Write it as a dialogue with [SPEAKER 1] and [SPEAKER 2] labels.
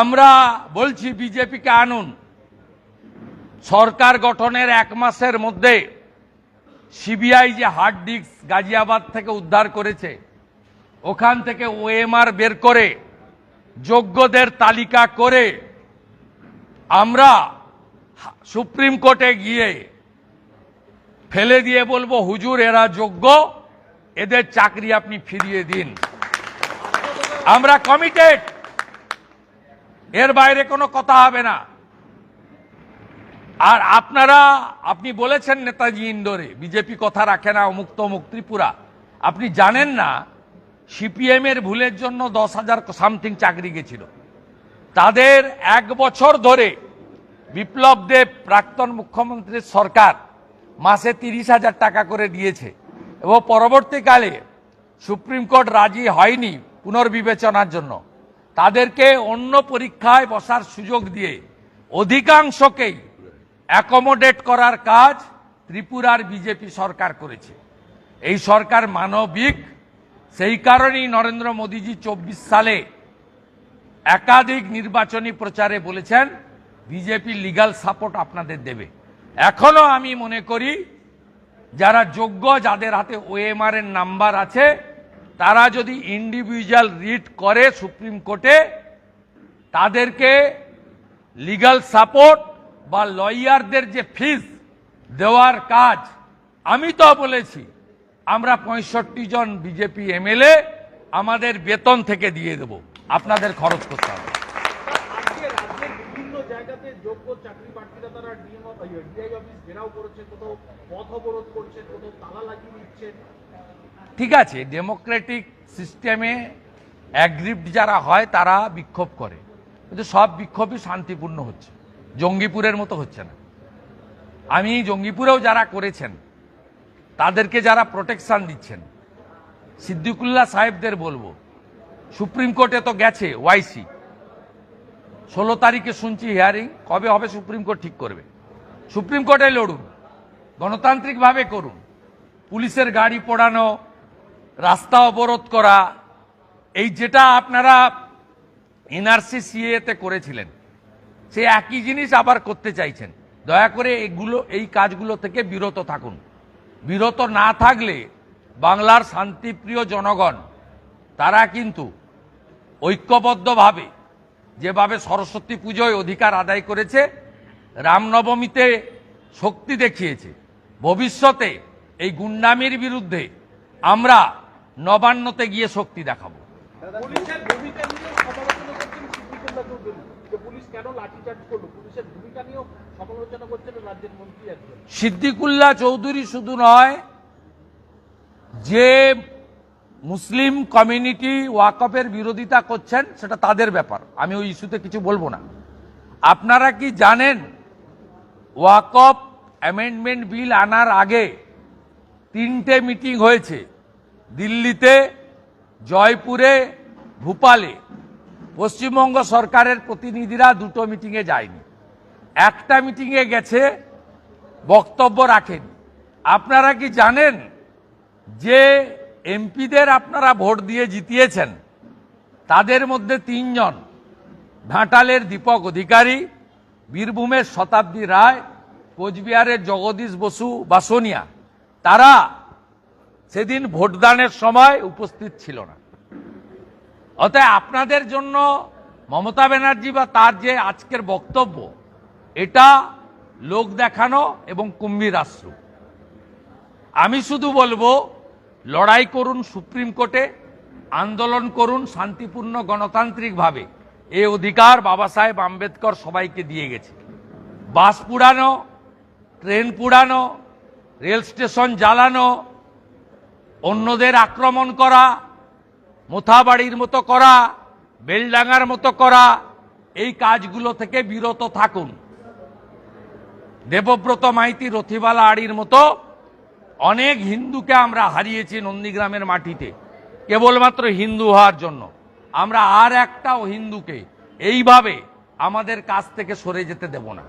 [SPEAKER 1] আমরা বলছি বিজেপিকে আনুন। সরকার গঠনের এক মাসের মধ্যে সিবিআই যে হার্ড ডিস্ক গাজিয়াবাদ থেকে উদ্ধার করেছে, ওখান থেকে ওএমআর বের করে যোগ্যদের তালিকা করে আমরা সুপ্রিম কোর্টে গিয়ে ফেলে দিয়ে বলব, হুজুর, এরা যোগ্য, এদের চাকরি আপনি ফিরিয়ে দিন। আমরা কমিটেড এর বাইরে কোনো কথা হবে না। আর আপনারা, আপনি বলেছেন নেতাজি ইন্দোরে, বিজেপি কথা রাখে না, অমুক ত্রিপুরা। আপনি জানেন না, সিপিএম এর ভুলের জন্য দশ হাজার সামথিং চাকরি গেছিল। তাদের এক বছর ধরে বিপ্লব দেব, প্রাক্তন মুখ্যমন্ত্রীর সরকার, মাসে তিরিশ হাজার টাকা করে দিয়েছে। এবং পরবর্তীকালে সুপ্রিম কোর্ট রাজি হয়নি পুনর্বিবেচনার জন্য। তাদেরকে অন্য পরীক্ষায় বসার সুযোগ দিয়ে অধিকাংশকেই অ্যাকোমোডেট করার কাজ ত্রিপুরার বিজেপি সরকার করেছে। এই সরকার মানবিক, সেই কারণেই নরেন্দ্র মোদীজি চব্বিশ সালে একাধিক নির্বাচনী প্রচারে বলেছেন, বিজেপি লিগাল সাপোর্ট আপনাদের দেবে। এখনও আমি মনে করি, যারা যোগ্য, যাদের হাতে ওএমআর এর নাম্বার আছে তারা যদি ইন্ডিভিজুয়াল রিট করে সুপ্রিম কোর্টে তাদেরকে লিগাল সাপোর্ট বা লয়ারদের যে ফিস দেওয়ার কাজ, আমি তো বলেছি, আমরা পঁয়ষট্টি জন বিজেপি এমএলএ, আমাদের বেতন থেকে দিয়ে দেব। আপনাদের খরচ করতে হবে।
[SPEAKER 2] যোগ্য চাকরি প্রার্থীরা তারা ডিএম ডিআই অফিস ঘেরাও করেছে, কোথাও পথ অবরোধ করছেন কোথাও তালা লাগিয়ে দিচ্ছেন
[SPEAKER 1] ঠিক আছে ডেমোক্রেটিক সিস্টেমে অ্যাগ্রিপ্ট যারা হয়, তারা বিক্ষোভ করে। কিন্তু সব বিক্ষোভই শান্তিপূর্ণ হচ্ছে। জঙ্গিপুরের মতো হচ্ছে না। আমি জঙ্গিপুরেও যারা করেছেন, তাদেরকে যারা প্রোটেকশান দিচ্ছেন, সিদ্দিকুল্লাহ সাহেবদের বলব, সুপ্রিম কোর্টে তো গেছে, ওয়াইসি। ষোলো তারিখে শুনছি হিয়ারিং কবে হবে সুপ্রিম কোর্ট ঠিক করবে। সুপ্রিম কোর্টে লড়ুন, গণতান্ত্রিকভাবে করুন, পুলিশের গাড়ি পোড়ানো, রাস্তা অবরোধ করা, এই যেটা আপনারা এনআরসি সিএতে করেছিলেন, সে একই জিনিস আবার করতে চাইছেন। দয়া করে এগুলো, এই কাজগুলো থেকে বিরত থাকুন। বিরত না থাকলে বাংলার শান্তিপ্রিয় জনগণ, তারা কিন্তু ঐক্যবদ্ধভাবে যেভাবে সরস্বতী পুজোয় অধিকার আদায় করেছে রামনবমীতে শক্তি দেখিয়েছে। ভবিষ্যতে এই গুন্ডামির বিরুদ্ধে আমরা নবান্নতে গিয়ে শক্তি দেখাবো।
[SPEAKER 2] সিদ্দিকুল্লাহ চৌধুরী
[SPEAKER 1] শুধু নয় যে মুসলিম কমিউনিটি ওয়াকফের বিরোধিতা করছেন, সেটা তাদের ব্যাপার। আমি ওই ইস্যুতে কিছু বলব না। আপনারা কি জানেন, ওয়াকফ অ্যামেন্ডমেন্ট বিল আনার আগে তিনটে মিটিং হয়েছে। দিল্লিতে, জয়পুরে, ভূপালে। পশ্চিমবঙ্গ সরকারের প্রতিনিধিরা দুটো মিটিংয়ে যায়নি। একটা মিটিংয়ে গেছে, বক্তব্য রাখেন। আপনারা কি জানেন যে এমপিদের আপনারা ভোট দিয়ে জিতিয়েছেন, তাদের মধ্যে তিনজন, ঘাটালের দীপক অধিকারী, বীরভূমের শতাব্দী রায়, কোচবিহারের জগদীশ বসু বাসনিয়া তারা সেদিন ভোটদানের সময় উপস্থিত ছিল না। অতএব আপনাদের জন্য মমতা ব্যানার্জি বা তার যে আজকের বক্তব্য, এটা লোক দেখানো এবং কুম্ভীর আশ্রু। আমি শুধু বলব লড়াই করুন সুপ্রিম কোর্টে, আন্দোলন করুন শান্তিপূর্ণ গণতান্ত্রিকভাবে এ অধিকার বাবা সাহেব আম্বেদকর সবাইকে দিয়ে গেছে। বাস পুড়ানো, ট্রেন পুড়ানো, রেল স্টেশন জ্বালানো, অন্যদের আক্রমণ করা, মোথাবাড়ির মতো করা, বেলডাঙ্গার মতো করা, এই কাজগুলো থেকে বিরত থাকুন। দেবব্রত মাইতি রথিবালা আড়ির মতো অনেক হিন্দুকে আমরা হারিয়েছি নন্দীগ্রামের মাটিতে, কেবলমাত্র হিন্দু হওয়ার জন্য। আমরা আর একটাও হিন্দুকে এইভাবে আমাদের কাছ থেকে সরে যেতে দেব না।